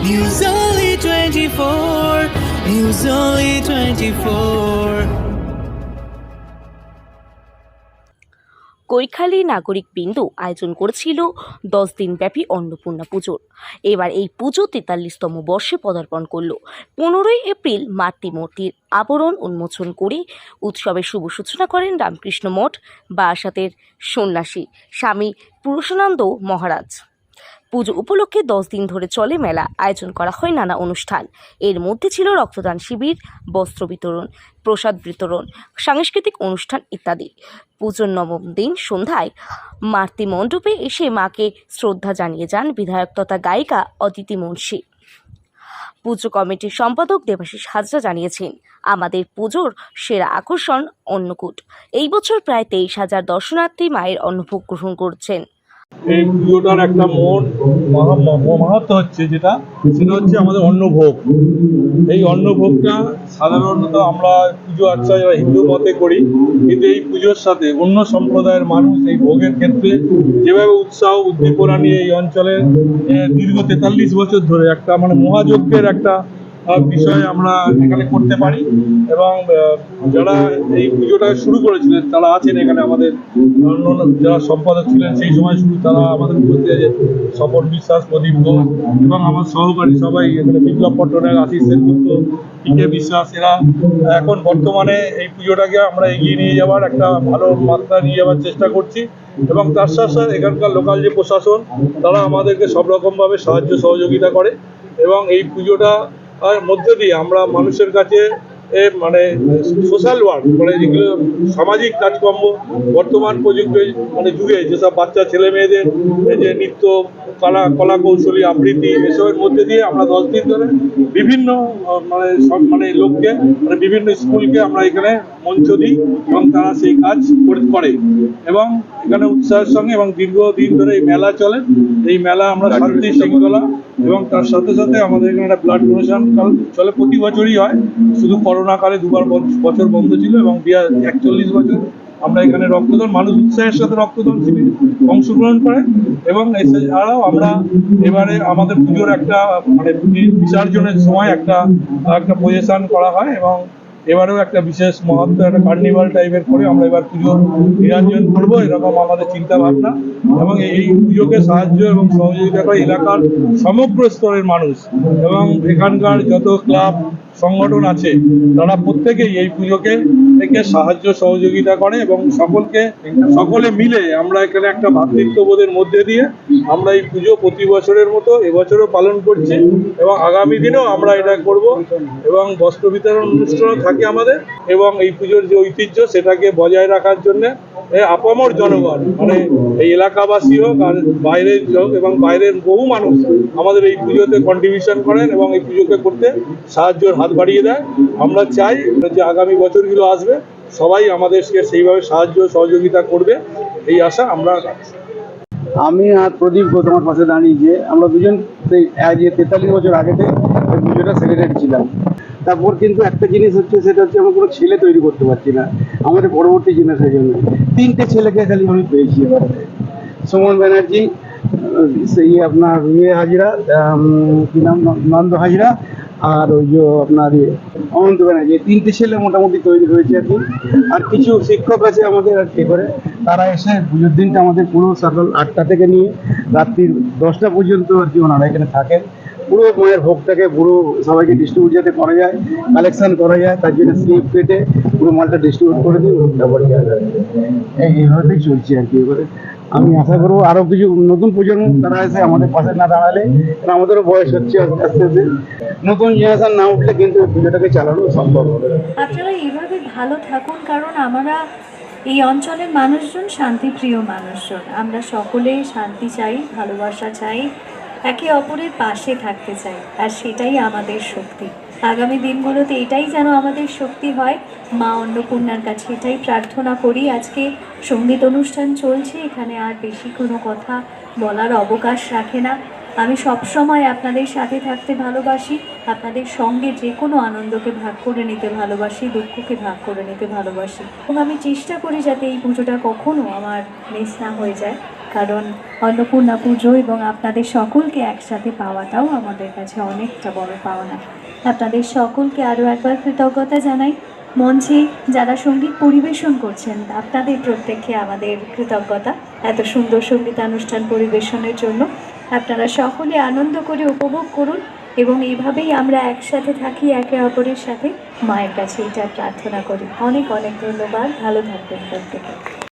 News Only 24. News Only 24. Koikhali নাগরিক বিন্দু আয়োজন করেছিল দশ দিনব্যাপী অন্নপূর্ণা পুজোর এবার এই পুজো তেতাল্লিশতম বর্ষে পদার্পণ করল পনেরোই এপ্রিল মাতৃ মূর্তির আবরণ উন্মোচন করে উৎসবের শুভ সূচনা করেন রামকৃষ্ণ মঠ বারাসাতের সন্ন্যাসী স্বামী পুরুষানন্দ মহারাজ পুজো উপলক্ষে দশ দিন ধরে চলে মেলা, আয়োজন করা হয় নানা অনুষ্ঠান। এর মধ্যে ছিল রক্তদান শিবির, বস্ত্র বিতরণ, প্রসাদ বিতরণ, সাংস্কৃতিক অনুষ্ঠান ইত্যাদি। পুজোর নবম দিন সন্ধ্যায় মাতৃ মণ্ডপে এসে মাকে শ্রদ্ধা জানিয়ে যান বিধায়ক তথা গায়িকা অদিতি মুন্সী। পুজো কমিটির সম্পাদক দেবাশিস হাজরা জানিয়েছেন, আমাদের পুজোর সেরা আকর্ষণ অন্নকূট। এই বছর প্রায় তেইশ হাজার দর্শনার্থী মায়ের অন্নভোগ গ্রহণ করছেন। এই পুজোটার একটা মন মহা- মহ- মাহাত্ম্য হচ্ছে যেটা, সেটা হচ্ছে আমাদের অন্নভোগ। এই অন্নভোগটা সাধারণত আমরা পুজো আর্চা যারা হিন্দু মতে করি, কিন্তু এই পুজোর সাথে অন্য সম্প্রদায়ের মানুষ এই ভোগের ক্ষেত্রে যেভাবে উৎসাহ উদ্দীপনা নিয়ে এই অঞ্চলে দীর্ঘ তেতাল্লিশ বছর ধরে একটা মানে মহাযজ্ঞের একটা বিষয় আমরা এখানে করতে পারি। এবং যারা এই পুজোটা শুরু করেছিলেন, তারা আছেন এখানে আমাদের যারা সম্পাদক ছিলেন, সেই সময় শুরু তারা আমাদের মধ্যে স্বপন বিশ্বাস, প্রদীপ এবং আমার সহকারী সবাই এখানে বিপ্লব পট্টনায়ক, আশিস সেনগুপ্ত পিকে বিশ্বাস, এরা এখন বর্তমানে এই পুজোটাকে আমরা এগিয়ে নিয়ে যাওয়ার একটা ভালো মাত্রা নিয়ে যাওয়ার চেষ্টা করছি। এবং তার সাথে সাথে এখানকার লোকাল যে প্রশাসন, তারা আমাদেরকে সব রকমভাবে সাহায্য সহযোগিতা করে। এবং এই পুজোটা মধ্যে দিয়ে আমরা মানুষের কাছে এ মানে সোশ্যাল ওয়ার্ক মানে যেগুলো সামাজিক কাজকর্ম বর্তমান প্রযুক্তি মানে যুগে যেসব বাচ্চা ছেলে মেয়েদের এই যে নৃত্য কলা কলা কৌশলী আবৃত্তি এসবের মধ্যে দিয়ে আমরা দশ দিন ধরে বিভিন্ন মানে সব মানে লোককে মানে বিভিন্ন স্কুলকে আমরা এখানে মঞ্চ দিই এবং তারা সেই কাজ করে- করে। এবং এখানে উৎসাহের সঙ্গে এবং দীর্ঘদিন ধরে এই মেলা চলে। এই মেলা আমরা শান্তি শৃঙ্খলা এবং তার সাথে সাথে আমাদের এখানে একটা ব্লাড ডোনেশন চলে। প্রতি বছরই হয়। শুধু করোনা কালে দুবার বছর বন্ধ ছিল এবং একচল্লিশ বছর। আমরা এখানে রক্তদান, মানুষ উৎসাহের সাথে রক্তদান শিবিরে অংশগ্রহণ করে এবং এছাড়াও আমরা এবারে আমাদের পুজোর একটা মানে বিসর্জনের সময় একটা একটা পজিশন করা হয় এবং এবারেও একটা বিশেষ মহত্ব, একটা কার্নিভাল টাইপের করে আমরা এবার পুজো নিরঞ্জন করব, এরকম আমাদের চিন্তা ভাবনা এবং এই পুজোকে সাহায্য এবং সহযোগিতা করে এলাকার সমগ্র স্তরের মানুষ এবং এখানকার যত ক্লাব সংগঠন আছে, তারা প্রত্যেকেই এই পুজোকে থেকে সাহায্য সহযোগিতা করে এবং সকলকে, সকলে মিলে আমরা এখানে একটা ভ্রাতৃত্ববোধের মধ্যে দিয়ে আমরা এই পুজো প্রতি বছরের মতো এবছরও পালন করছি এবং আগামী দিনেও আমরা এটা করব এবং বস্ত্র বিতরণ অনুষ্ঠানও থাকে আমাদের এবং এই পুজোর যে ঐতিহ্য সেটাকে বজায় রাখার জন্য আপামর জনগণ মানে এই এলাকাবাসী হোক আর বাইরের হোক এবং বাইরের বহু মানুষ আমাদের এই পুজোতে কন্ট্রিবিউশন করেন এবং এই পুজোকে করতে সাহায্যের হাত বাড়িয়ে দেয়। আমরা চাই যে আগামী বছরগুলো আসবে, সবাই আমাদেরকে সেইভাবে সাহায্য সহযোগিতা করবে, এই আশা আমরা আমি আর প্রদীপ আমার পাশে দাঁড়িয়ে আমরা দুজন তেতাল্লিশ বছর আগে থেকে পুজোটা সেক্রেটারি ছিলাম। তারপর কিন্তু একটা জিনিস হচ্ছে সেটা হচ্ছে আমরা কোনো ছেলে তৈরি করতে পারছি না। আমাদের পরবর্তী জেনারেশনের তিনটে ছেলেকে খালি আমি পেয়েছি সুমন ব্যানার্জি সেই আপনার ইয়ে হাজিরা কি নাম? নন্দ হাজিরা আর ওই যে আপনার ইয়ে, অনন্ত ব্যানার্জি। তিনটে ছেলে মোটামুটি তৈরি হয়েছে আর কি আর কিছু শিক্ষক আছে আমাদের আর কি করে তারা এসে পুজোর দিনটা আমাদের পুরো সকাল আটটা থেকে নিয়ে রাত্রির দশটা পর্যন্ত আর কি ওনারা এখানে থাকেন। পুরো মায়ের ভোগটাকে পুরো সবাইকে ডিস্ট্রিবিউট যাতে করা যায় কালেকশন করা যায়, তার জন্য স্লিপ কেটে পুরো মালটা ডিস্ট্রিবিউট করে দিই ভোগটা যাবে এইভাবেই চলছে আর কি এবারে। আমি আশা করব আরও কিছু নতুন প্রজন্ম তারা এসে আমাদের পাশে না দাঁড়ালে আমাদেরও বয়স হচ্ছে আস্তে আস্তে। নতুন জেনারেশন না উঠলে কিন্তু পুজোটাকে চালানো সম্ভব হবে আপনারা এইভাবে ভালো থাকুন, কারণ আমরা এই অঞ্চলের মানুষজন শান্তিপ্রিয় মানুষজন। আমরা সকলে শান্তি চাই, ভালোবাসা চাই একে অপরের পাশে থাকতে চাই, আর সেটাই আমাদের শক্তি। আগামী দিনগুলোতে এটাই যেন আমাদের শক্তি হয়। মা অন্নপূর্ণার কাছে এটাই প্রার্থনা করি। আজকে সংগীত অনুষ্ঠান চলছে, এখানে আর বেশি কোনো কথা বলার অবকাশ রাখে না। আমি সবসময় আপনাদের সাথে থাকতে ভালোবাসি। আপনাদের সঙ্গে যে কোনো আনন্দকে ভাগ করে নিতে ভালোবাসি, দুঃখকে ভাগ করে নিতে ভালোবাসি। এবং আমি চেষ্টা করি যাতে এই পুজোটা কখনো আমার মিস না হয়ে যায়। কারণ অন্নপূর্ণা পুজো এবং আপনাদের সকলকে একসাথে পাওয়াটাও আমাদের কাছে অনেকটা বড় পাওনা। আপনাদের সকলকে আরও একবার কৃতজ্ঞতা জানাই। মঞ্চে যারা সংগীত পরিবেশন করছেন, আপনাদের প্রত্যেককে আমাদের কৃতজ্ঞতা এত সুন্দর সঙ্গীতানুষ্ঠান পরিবেশনের জন্য। আপনারা সকলে আনন্দ করে উপভোগ করুন এবং এইভাবেই আমরা একসাথে থাকি, একে অপরের সাথে। মায়ের কাছে এটা প্রার্থনা করি। অনেক অনেক ধন্যবাদ। ভালো থাকবেন প্রত্যেকে।